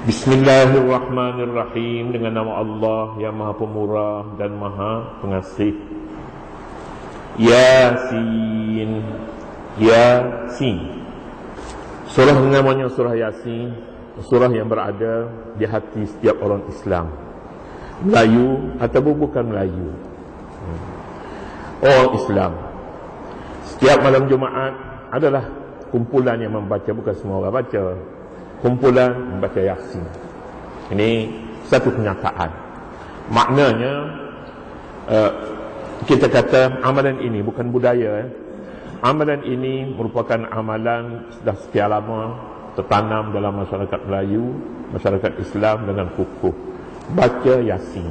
Bismillahirrahmanirrahim dengan nama Allah yang Maha Pemurah dan Maha Pengasih. Yasin. Yasin. Surah namanya surah Yasin, surah yang berada di hati setiap orang Islam. Melayu atau bukan Melayu. Orang Islam. Setiap malam Jumaat adalah kumpulan yang membaca bukan semua orang baca. Kumpulan membaca Yasin. Ini satu kenyataan. Maknanya uh, kita kata amalan ini bukan budaya. Eh. Amalan ini merupakan amalan sudah sekian lama tertanam dalam masyarakat Melayu, masyarakat Islam dengan kukuh. Baca Yasin.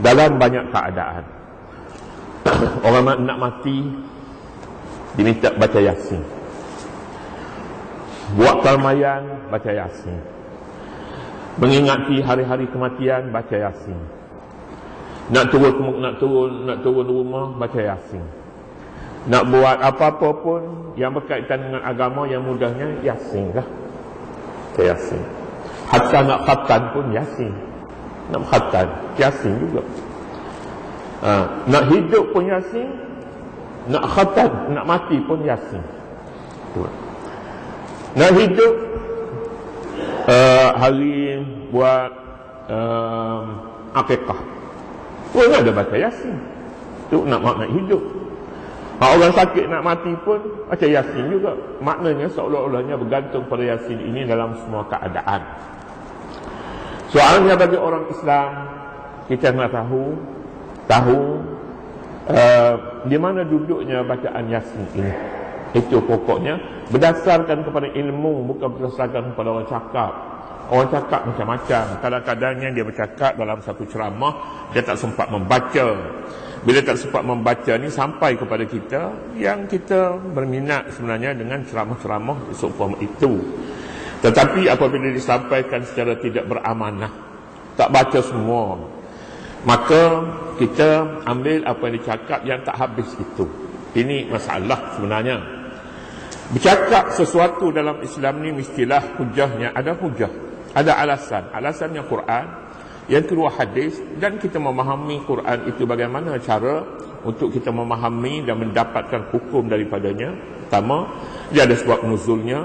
Dalam banyak keadaan. Orang nak mati diminta baca Yasin. Buat kalmayan baca Yasin. Mengingati hari-hari kematian baca Yasin. Nak turun nak turun nak turun rumah baca Yasin. Nak buat apa-apa pun yang berkaitan dengan agama yang mudahnya Yasin lah. Baca Yasin. Hatta nak khatan pun Yasin. Nak khatan Yasin juga. Ha, nak hidup pun Yasin. Nak khatan, nak mati pun Yasin. Tuh. Nak hidup uh, hari buat uh, akikah. Pun ada baca Yasin. Tu nak nak hidup. Kalau orang sakit nak mati pun baca Yasin juga. Maknanya seolah-olahnya bergantung pada Yasin ini dalam semua keadaan. Soalnya bagi orang Islam kita nak tahu tahu uh, di mana duduknya bacaan Yasin ini. Itu pokoknya berdasarkan kepada ilmu bukan berdasarkan kepada orang cakap. Orang cakap macam-macam. Kadang-kadangnya dia bercakap dalam satu ceramah dia tak sempat membaca. Bila tak sempat membaca ni sampai kepada kita yang kita berminat sebenarnya dengan ceramah-ceramah seumpama itu. Tetapi apabila disampaikan secara tidak beramanah, tak baca semua, maka kita ambil apa yang dicakap yang tak habis itu. Ini masalah sebenarnya. Bercakap sesuatu dalam Islam ni mestilah hujahnya ada hujah, ada alasan. Alasannya Quran, yang kedua hadis dan kita memahami Quran itu bagaimana cara untuk kita memahami dan mendapatkan hukum daripadanya. Pertama, dia ada sebab nuzulnya,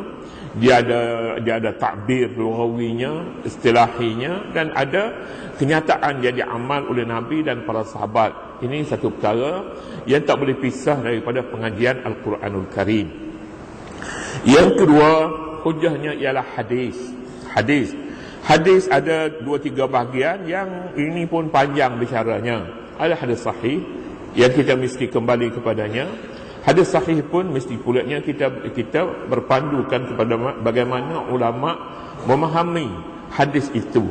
dia ada dia ada takbir lughawinya, istilahinya dan ada kenyataan yang diamal oleh Nabi dan para sahabat. Ini satu perkara yang tak boleh pisah daripada pengajian Al-Quranul Karim. Yang kedua, hujahnya ialah hadis. Hadis. Hadis ada dua tiga bahagian yang ini pun panjang bicaranya. Ada hadis sahih yang kita mesti kembali kepadanya. Hadis sahih pun mesti pulaknya kita kita berpandukan kepada bagaimana ulama memahami hadis itu.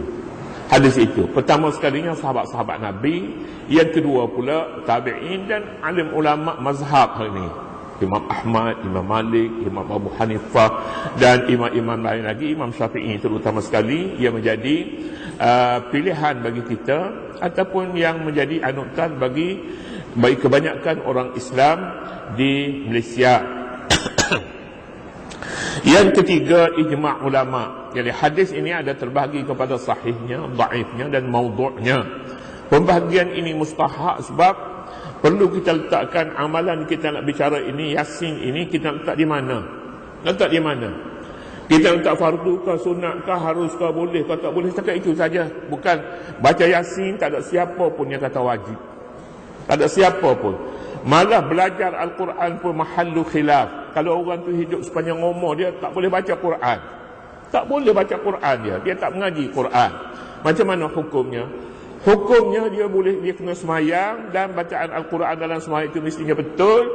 Hadis itu. Pertama sekalinya sahabat-sahabat Nabi, yang kedua pula tabi'in dan alim ulama mazhab hari ini. Imam Ahmad, Imam Malik, Imam Abu Hanifah dan imam-imam lain lagi, Imam Syafi'i terutama sekali yang menjadi uh, pilihan bagi kita ataupun yang menjadi anutan bagi bagi kebanyakan orang Islam di Malaysia. yang ketiga ijma' ulama. Jadi hadis ini ada terbahagi kepada sahihnya, dhaifnya dan maudhu'nya. Pembahagian ini mustahak sebab Perlu kita letakkan amalan kita nak bicara ini, yasin ini, kita letak di mana? Letak di mana? Kita letak fardu ke, sunat ke, harus ke, boleh ke, tak boleh. Setakat itu saja. Bukan baca yasin, tak ada siapa pun yang kata wajib. Tak ada siapa pun. Malah belajar Al-Quran pun mahallu khilaf. Kalau orang tu hidup sepanjang umur, dia tak boleh baca Quran. Tak boleh baca Quran dia. Dia tak mengaji Quran. Macam mana hukumnya? Hukumnya dia boleh dia kena semayang dan bacaan Al-Quran dalam semayang itu mestinya betul.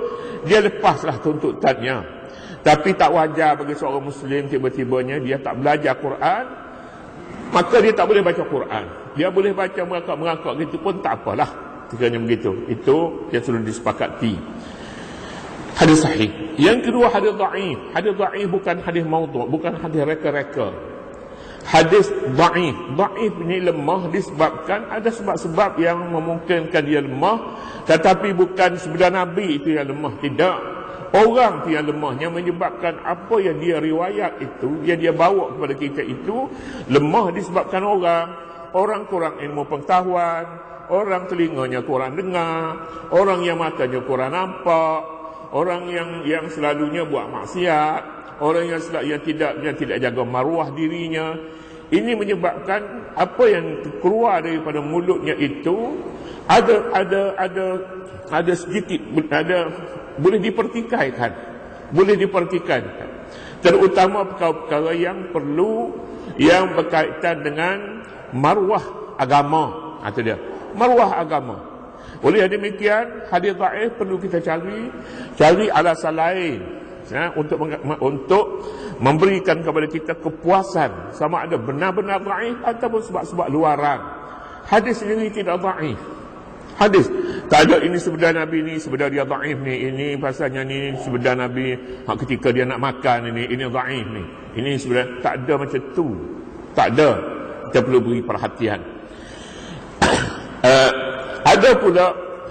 Dia lepaslah tuntutannya. Tapi tak wajar bagi seorang Muslim tiba-tibanya dia tak belajar Quran. Maka dia tak boleh baca Quran. Dia boleh baca merangkak-merangkak gitu pun tak apalah. Tikanya begitu. Itu yang sudah disepakati. Hadis sahih. Yang kedua hadis da'if. Hadis da'if bukan hadis maudhu. Bukan hadis reka-reka hadis da'if. Da'if ini lemah disebabkan ada sebab-sebab yang memungkinkan dia lemah tetapi bukan sebenar Nabi itu yang lemah. Tidak. orang tu yang lemahnya menyebabkan apa yang dia riwayat itu yang dia bawa kepada kita itu lemah disebabkan orang orang kurang ilmu pengetahuan orang telinganya kurang dengar orang yang matanya kurang nampak orang yang yang selalunya buat maksiat orang yang selalu yang tidak yang tidak jaga maruah dirinya ini menyebabkan apa yang keluar daripada mulutnya itu ada ada ada ada sedikit ada boleh dipertikaikan boleh dipertikaikan. Terutama perkara-perkara yang perlu yang berkaitan dengan maruah agama. Itu dia. Maruah agama oleh demikian? Hadis dhaif perlu kita cari. Cari alasan lain. Ya, untuk untuk memberikan kepada kita kepuasan. Sama ada benar-benar dhaif ataupun sebab-sebab luaran. Hadis ini tidak dhaif. Hadis tak ada ini sebenar Nabi ni sebenar dia dhaif ni ini pasalnya ni sebenar Nabi ketika dia nak makan ini ini dhaif ni. Ini sebenar tak ada macam tu. Tak ada. Kita perlu beri perhatian ada pula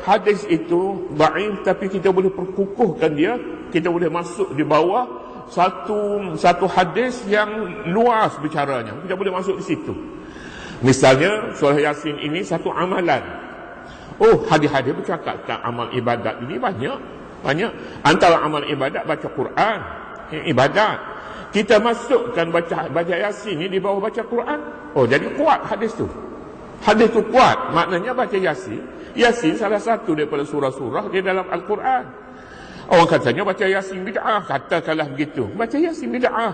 hadis itu dhaif tapi kita boleh perkukuhkan dia kita boleh masuk di bawah satu satu hadis yang luas bicaranya kita boleh masuk di situ misalnya surah yasin ini satu amalan Oh, hadis-hadis bercakap tentang amal ibadat ini banyak. Banyak. Antara amal ibadat baca Quran. Ibadat. Kita masukkan baca baca Yasin ini di bawah baca Quran. Oh, jadi kuat hadis tu. Hadis tu kuat. Maknanya baca Yasin. Yasin salah satu daripada surah-surah di dalam Al-Quran. Orang katanya baca Yasin bid'ah. Katakanlah begitu. Baca Yasin bid'ah.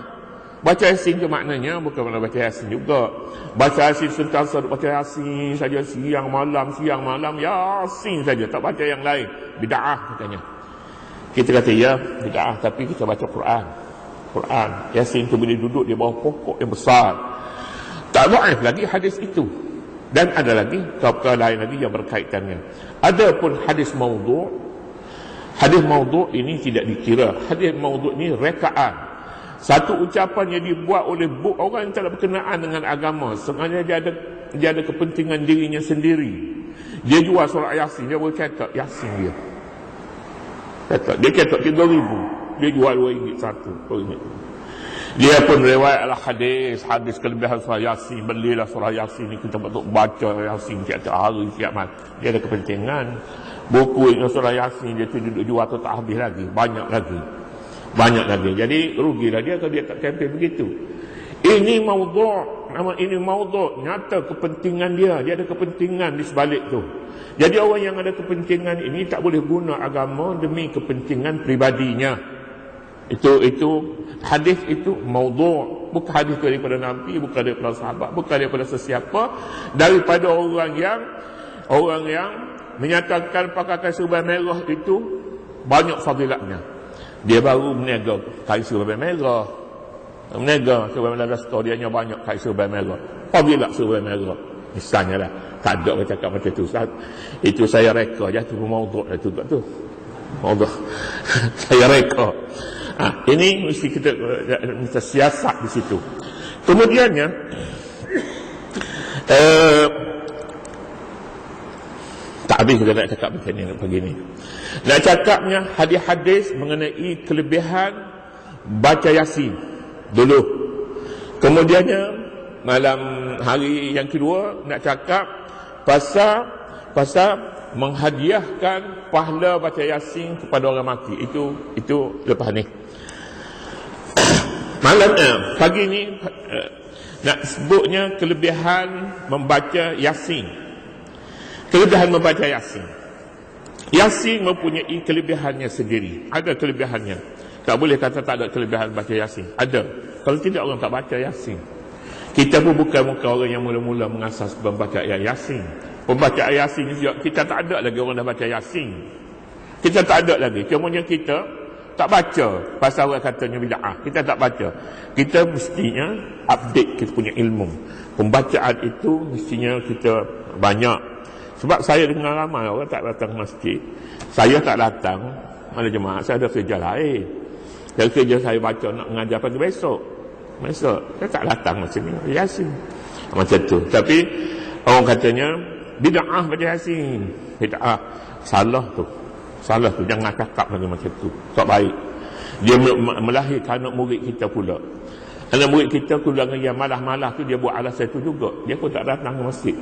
Baca Yasin itu maknanya bukan mana baca Yasin juga. Baca Yasin sentiasa baca Yasin saja siang malam siang malam Yasin saja tak baca yang lain. Bid'ah katanya. Kita kata ya bid'ah tapi kita baca Quran. Quran Yasin itu boleh duduk di bawah pokok yang besar. Tak dhaif lagi hadis itu. Dan ada lagi perkara lain lagi yang berkaitannya. Ada pun hadis maudhu' Hadis maudhu' ini tidak dikira. Hadis maudhu' ini rekaan satu ucapan yang dibuat oleh orang yang tidak berkenaan dengan agama. Sebenarnya dia ada dia ada kepentingan dirinya sendiri. Dia jual surat yasin dia boleh cetak yasin dia. Cetak. Dia cetak tiga ribu. Dia jual dua ringgit satu dia pun riwayat lah hadis. Kelebihan surah yasin. Belilah surah yasin ni kita untuk baca yasin tiap-tiap hari tiap malam. Dia ada kepentingan. Buku yang surah yasin dia tu duduk jual tu tak habis lagi. Banyak lagi. Banyak lagi. Jadi rugilah dia kalau dia tak kempen begitu. Ini maudhu' nama ini maudhu' nyata kepentingan dia. Dia ada kepentingan di sebalik tu. Jadi orang yang ada kepentingan ini tak boleh guna agama demi kepentingan pribadinya itu itu hadis itu maudhu' bukan hadis daripada nabi bukan daripada sahabat bukan daripada sesiapa. Daripada orang yang orang yang menyatakan pakaian serban merah itu banyak fadilatnya. Dia baru meniaga kain serban merah. Meniaga serban merah store dia banyak kain serban merah. Apabila serban merah. Misalnya lah tak ada orang cakap macam tu. Itu saya reka. Je tu mauduk tu tu mauduk saya reka ha, ini mesti kita mesti siasat di situ. Kemudiannya eh, tak habis kita nak cakap macam ni begini nak cakapnya hadis-hadis mengenai kelebihan baca yasin dulu. Kemudiannya malam hari yang kedua nak cakap pasal pasal menghadiahkan pahala baca yasin kepada orang mati. Itu itu lepas ni malam eh, pagi ni eh, nak sebutnya kelebihan membaca yasin Kelebihan membaca Yasin. Yasin mempunyai kelebihannya sendiri. Ada kelebihannya. Tak boleh kata tak ada kelebihan baca Yasin. Ada. Kalau tidak orang tak baca Yasin. Kita pun bukan muka orang yang mula-mula mengasas membaca ayat Yasin. Pembaca ayat Yasin. Kita tak ada lagi orang dah baca Yasin. Kita tak ada lagi. Cuma yang kita tak baca pasal orang katanya bida'ah. Kita tak baca. Kita mestinya update kita punya ilmu. Pembacaan itu mestinya kita banyak sebab saya dengar ramai orang tak datang masjid. Saya tak datang. Mana jemaah saya ada kerja lain. Dan kerja saya baca nak mengajar pagi besok. Besok. Saya tak datang macam ni. Yasin. Macam tu. Tapi orang katanya bida'ah pada Yasin. Bida'ah. Salah tu. Salah tu jangan cakap lagi macam tu. Tak baik. Dia melahirkan anak murid kita pula. Anak murid kita kulangan yang malah-malah tu dia buat alasan itu juga. Dia pun tak datang ke masjid.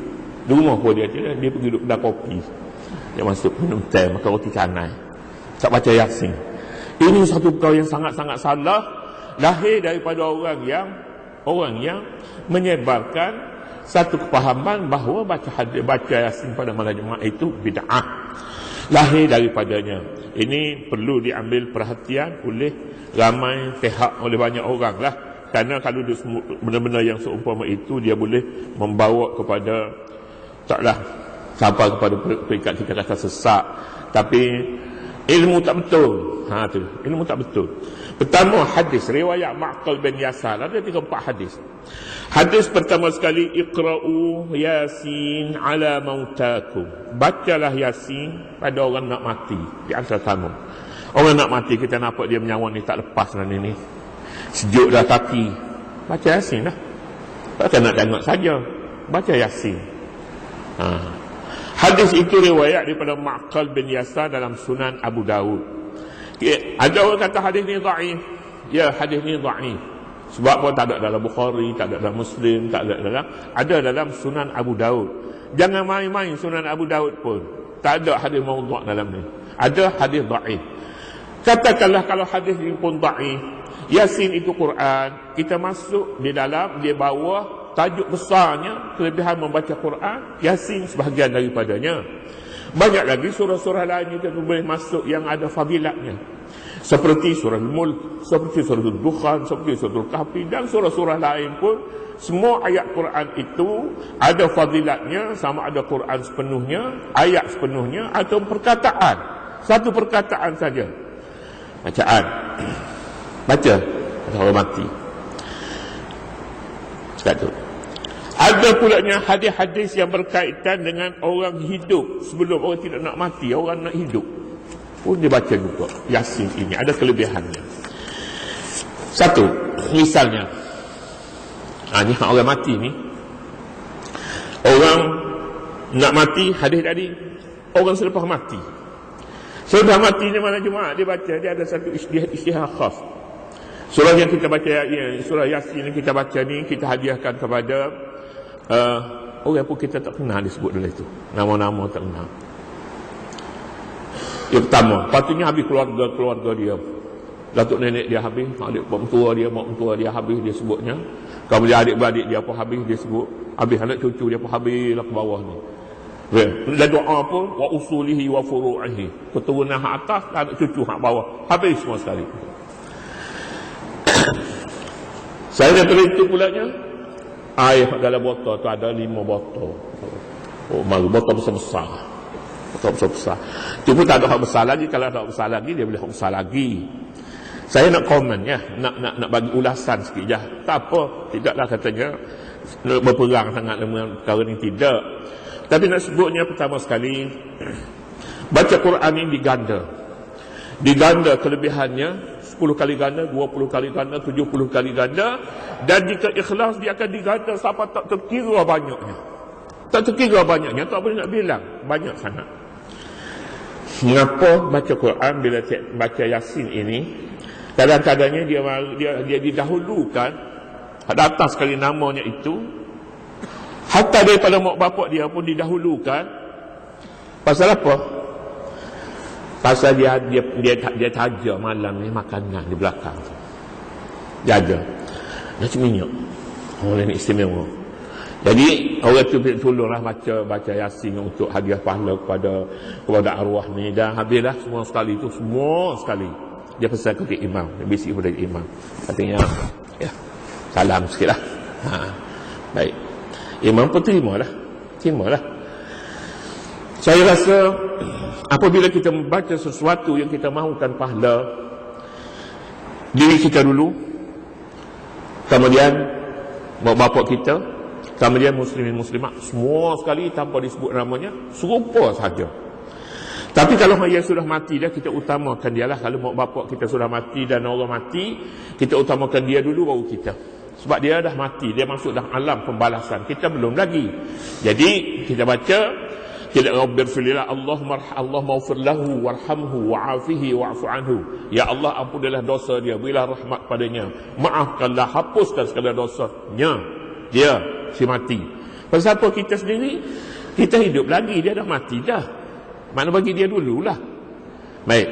Di rumah pun dia dia, dia pergi duduk kedai kopi. Dia masuk minum teh makan roti canai. Tak baca yasin. Ini satu perkara yang sangat-sangat salah. Lahir daripada orang yang orang yang menyebarkan satu kepahaman bahawa baca hadis baca yasin pada malam Jumaat itu bid'ah lahir daripadanya. Ini perlu diambil perhatian oleh ramai pihak oleh banyak orang lah. Kerana kalau benar-benar yang seumpama itu dia boleh membawa kepada taklah sampai kepada peringkat kita kata sesak tapi ilmu tak betul ha tu ilmu tak betul Pertama hadis riwayat Ma'qal bin Yasar ada tiga empat hadis. Hadis pertama sekali iqra'u yasin ala mautakum. Bacalah yasin pada orang nak mati di antara kamu. Orang nak mati kita nampak dia menyawa ni tak lepas lah ni. Sejuk dah kaki. Baca yasin lah. Tak nak tengok saja. Baca yasin. Ha. Hadis itu riwayat daripada Ma'qal bin Yasar dalam Sunan Abu Dawud. Ya, ada orang kata hadis ni dhaif. Ya, hadis ni dhaif. Sebab apa tak ada dalam Bukhari, tak ada dalam Muslim, tak ada dalam ada dalam Sunan Abu Daud. Jangan main-main Sunan Abu Daud pun. Tak ada hadis maudhu' dalam ni. Ada hadis dhaif. Katakanlah kalau hadis ni pun dhaif, Yasin itu Quran, kita masuk di dalam dia bawa tajuk besarnya kelebihan membaca Quran, Yasin sebahagian daripadanya. Banyak lagi surah-surah lain kita boleh masuk yang ada fadilatnya. Seperti surah Al-Mulk, seperti surah Al-Dukhan, seperti surah Al-Kahfi dan surah-surah lain pun semua ayat Quran itu ada fadilatnya sama ada Quran sepenuhnya, ayat sepenuhnya atau perkataan. Satu perkataan saja. Bacaan. Baca. Kalau mati. Satu. Ada pulanya hadis-hadis yang berkaitan dengan orang hidup sebelum orang tidak nak mati, orang nak hidup. Pun dia baca juga. Yasin ini ada kelebihannya. Satu, misalnya. Ha, ni orang mati ni. Orang nak mati, hadis tadi. Orang selepas mati. Selepas mati ni mana Jumaat dia baca, dia ada satu istihar khas. Surah yang kita baca, ya, surah Yasin yang kita baca ni, kita hadiahkan kepada uh, orang pun kita tak kenal disebut dalam itu. Nama-nama tak kenal yang pertama patutnya habis keluarga-keluarga dia. Datuk nenek dia habis adik mentua dia mak mentua dia habis dia sebutnya. Kemudian adik-beradik dia pun habis dia sebut habis anak cucu dia pun habis lah ke bawah ni. Dan doa pun wa usulihi wa furu'ihi. Keturunan hak atas dan anak cucu hak bawah. Habis semua sekali. Saya daripada itu pulanya air dalam botol tu ada lima botol. Oh malu. Botol besar-besar. Botol besar-besar. Pun tak ada hak besar lagi. Kalau ada hak besar lagi dia boleh hak besar lagi. Saya nak komen ya. Nak nak nak bagi ulasan sikit je tak apa. Tidaklah katanya berperang sangat dengan perkara ini. Tidak. Tapi nak sebutnya pertama sekali baca Quran ini diganda. Diganda kelebihannya 10 kali ganda, 20 kali ganda, 70 kali ganda dan jika ikhlas dia akan diganda sampai tak terkira banyaknya. Tak terkira banyaknya, tak boleh nak bilang. Banyak sangat. Mengapa baca Quran bila baca Yasin ini kadang-kadangnya dia, dia dia didahulukan atas sekali namanya itu hatta daripada mak bapak dia pun didahulukan pasal apa? Pasal dia dia dia, dia taja malam ni makanan di belakang. Jaga. Nasi minyak. Oh, ini istimewa. Jadi orang tu tolonglah baca baca Yasin untuk hadiah pahala kepada kepada arwah ni dan habislah semua sekali itu semua sekali. Dia pesan kepada imam, dia bisik kepada imam. Katanya ya. Salam sikitlah. Ha. Baik. Imam pun terimalah. Terimalah. Saya rasa apabila kita membaca sesuatu yang kita mahukan pahala diri kita dulu kemudian bapak kita kemudian muslimin muslimat semua sekali tanpa disebut namanya serupa saja. Tapi kalau dia sudah mati dah kita utamakan dia lah kalau mak bapak kita sudah mati dan orang mati kita utamakan dia dulu baru kita. Sebab dia dah mati dia masuk dalam alam pembalasan. Kita belum lagi. Jadi kita baca Kita Rabbir fililah Allah marh Allah maufir lahu warhamhu wa'afihi wa'fu anhu. Ya Allah ampunilah dosa dia, berilah rahmat padanya. Maafkanlah, hapuskan segala dosanya. Dia si mati. Pasal apa kita sendiri? Kita hidup lagi, dia dah mati dah. Mana bagi dia dululah. Baik.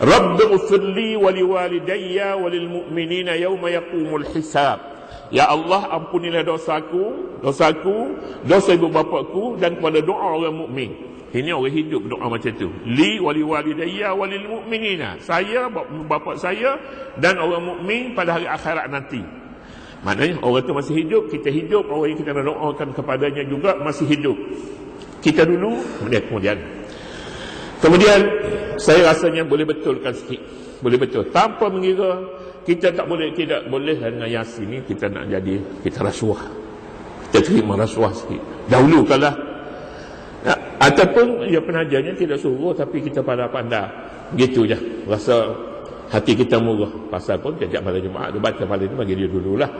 Rabbi ufirli wa liwalidayya wa lilmu'minina yawma yaqumul hisab. Ya Allah ampunilah dosaku, dosaku, dosa ibu bapakku dan kepada doa orang mukmin. Ini orang hidup doa macam tu. Li wali walidayya walil mu'minina. Saya, bapa saya dan orang mukmin pada hari akhirat nanti. Maknanya orang tu masih hidup, kita hidup, orang yang kita nak doakan kepadanya juga masih hidup. Kita dulu, kemudian kemudian. Kemudian saya rasanya boleh betulkan sikit. Boleh betul. Tanpa mengira kita tak boleh tidak boleh dengan yasin ni kita nak jadi kita rasuah. Kita terima rasuah sikit. Dahulu kalau ya, ataupun ya penajarnya tidak suruh tapi kita pada pandai. Gitu je. Rasa hati kita murah. Pasal pun setiap pada Jumaat dia baca pada itu bagi dia dululah.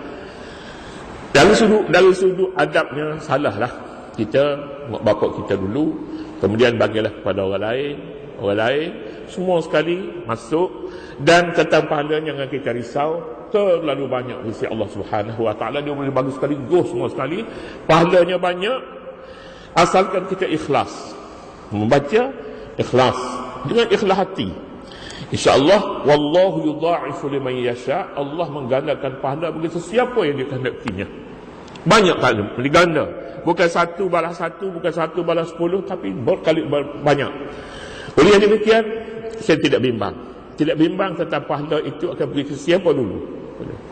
Dari sudut dari sudut adabnya salah lah kita bapak kita dulu. Kemudian bagilah kepada orang lain orang lain semua sekali masuk dan tentang pahalanya yang kita risau terlalu banyak sisi Allah Subhanahu wa taala. Dia boleh bagi sekali go semua sekali. Pahalanya banyak asalkan kita ikhlas. Membaca ikhlas. Dengan ikhlas hati. Insyaallah wallahu yudha'ifu liman yasha. Allah menggandakan pahala bagi sesiapa yang dikehendakinya. Banyak kali diganda. Bukan satu balas satu bukan satu balas sepuluh tapi berkali banyak oleh demikian? Saya tidak bimbang. Tidak bimbang tentang pahala itu akan pergi ke siapa dulu.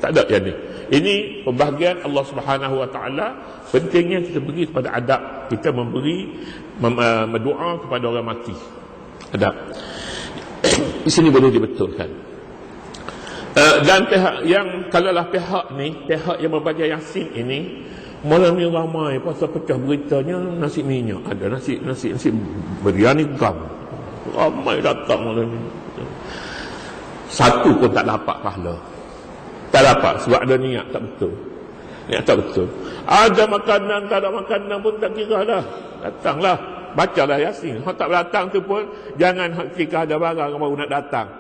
Tak ada yang ni. Ini pembahagian Allah Subhanahu Wa Taala. Pentingnya kita beri kepada adab. Kita memberi mem, uh, berdoa kepada orang mati. Adab. Di sini boleh dibetulkan. Uh, dan pihak yang kalaulah pihak ni pihak yang membaca yasin ini malam ni ramai. Pasal pecah beritanya nasi minyak ada nasi nasi nasi biryani gam ramai datang malam ni satu pun tak dapat pahala. Tak dapat sebab ada niat tak betul. Niat tak betul. Ada makanan, tak ada makanan pun tak kira dah. Datanglah. Bacalah Yasin. Kalau tak datang tu pun jangan ketika ada barang baru nak datang.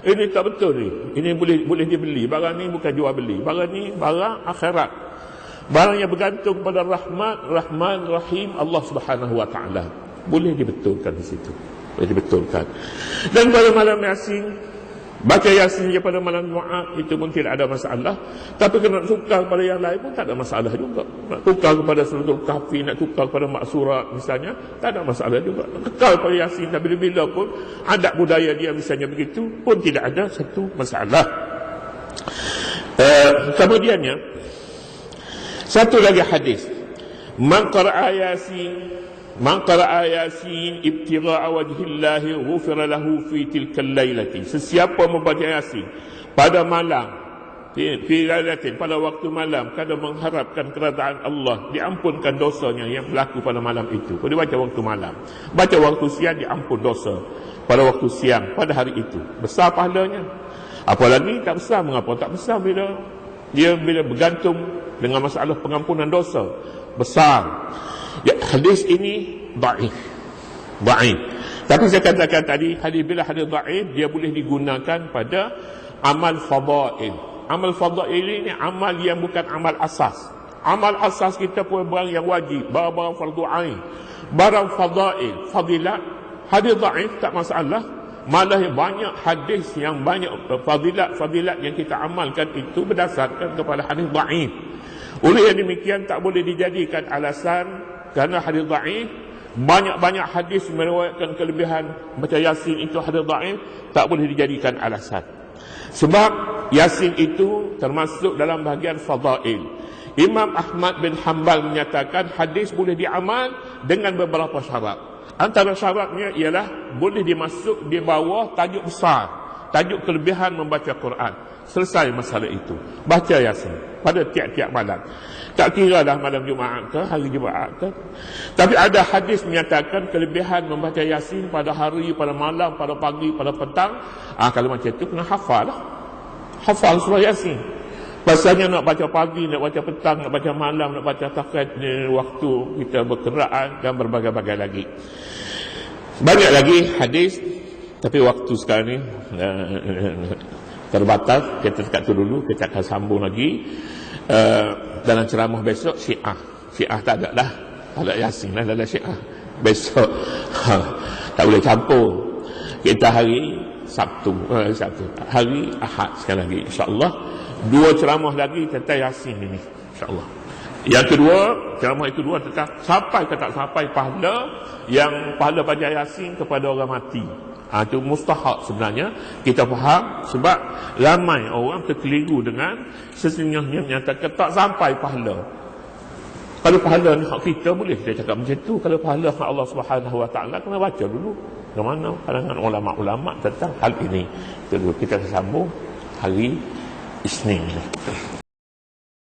Ini tak betul ni. Ini boleh boleh dibeli. Barang ni bukan jual beli. Barang ni barang akhirat. Barang yang bergantung pada rahmat, rahman, rahim Allah Subhanahu wa taala. Boleh dibetulkan di situ. Boleh dibetulkan. Dan pada malam Yasin Baca Yasin je pada malam Jumaat itu pun tidak ada masalah. Tapi kena tukar kepada yang lain pun tak ada masalah juga. Nak tukar kepada suratul kahfi, nak tukar kepada maksura misalnya, tak ada masalah juga. Kekal pada Yasin dan bila-bila pun adat budaya dia misalnya begitu pun tidak ada satu masalah. Uh, kemudiannya satu lagi hadis. Man qara'a Yasin Man qara'a Yasin ibtigha'a wajhillahi ghufira lahu fi tilka al-lailati. Sesiapa membaca Yasin pada malam fi lailatin pada waktu malam kada mengharapkan keridaan Allah diampunkan dosanya yang berlaku pada malam itu. Kalau baca waktu malam, baca waktu siang diampun dosa pada waktu siang pada hari itu. Besar pahalanya. Apalagi tak besar mengapa tak besar bila dia bila bergantung dengan masalah pengampunan dosa besar Ya, hadis ini da'if. Da'if. Tapi saya katakan tadi, hadis bila hadis da'if, dia boleh digunakan pada amal fadail. Amal fadail ini amal yang bukan amal asas. Amal asas kita pun barang yang wajib, barang-barang fardu ain. Barang fadail, fadilat, hadis da'if tak masalah. Malah banyak hadis yang banyak fadilat-fadilat yang kita amalkan itu berdasarkan kepada hadis da'if. Oleh yang demikian tak boleh dijadikan alasan kerana hadis dhaif banyak-banyak hadis meriwayatkan kelebihan. Baca yasin itu hadis dhaif tak boleh dijadikan alasan. Sebab yasin itu termasuk dalam bahagian fadail. Imam Ahmad bin Hanbal menyatakan hadis boleh diamal dengan beberapa syarat. Antara syaratnya ialah boleh dimasuk di bawah tajuk besar tajuk kelebihan membaca Quran selesai masalah itu baca yasin pada tiap-tiap malam tak kira dah malam Jumaat ke, hari Jumaat ke. Tapi ada hadis menyatakan kelebihan membaca Yasin pada hari, pada malam, pada pagi, pada petang. Ah Kalau macam itu, kena hafal lah. Hafal surah Yasin. Pasalnya nak baca pagi, nak baca petang, nak baca malam, nak baca takat waktu kita berkenderaan dan berbagai-bagai lagi. Banyak lagi hadis tapi waktu sekarang ni uh, terbatas. Kita dekat tu dulu, kita akan sambung lagi. Uh, dalam ceramah besok, syiah. Syiah tak ada lah. Tak ada yasin lah dalam syiah. Besok, ha, tak boleh campur. Kita hari Sabtu. Uh, Sabtu. Hari Ahad sekali lagi. InsyaAllah. Dua ceramah lagi tentang yasin ini. InsyaAllah. Yang kedua, ceramah itu dua tentang sampai ke tak sampai pahala yang pahala baca yasin kepada orang mati. Ha, itu mustahak sebenarnya kita faham sebab ramai orang terkeliru dengan sesungguhnya menyatakan tak sampai pahala. Kalau pahala ni hak kita boleh kita cakap macam tu. Kalau pahala hak Allah Subhanahu Wa Taala kena baca dulu. Bagaimana pandangan ulama-ulama tentang hal ini. Itu kita sambung hari Isnin.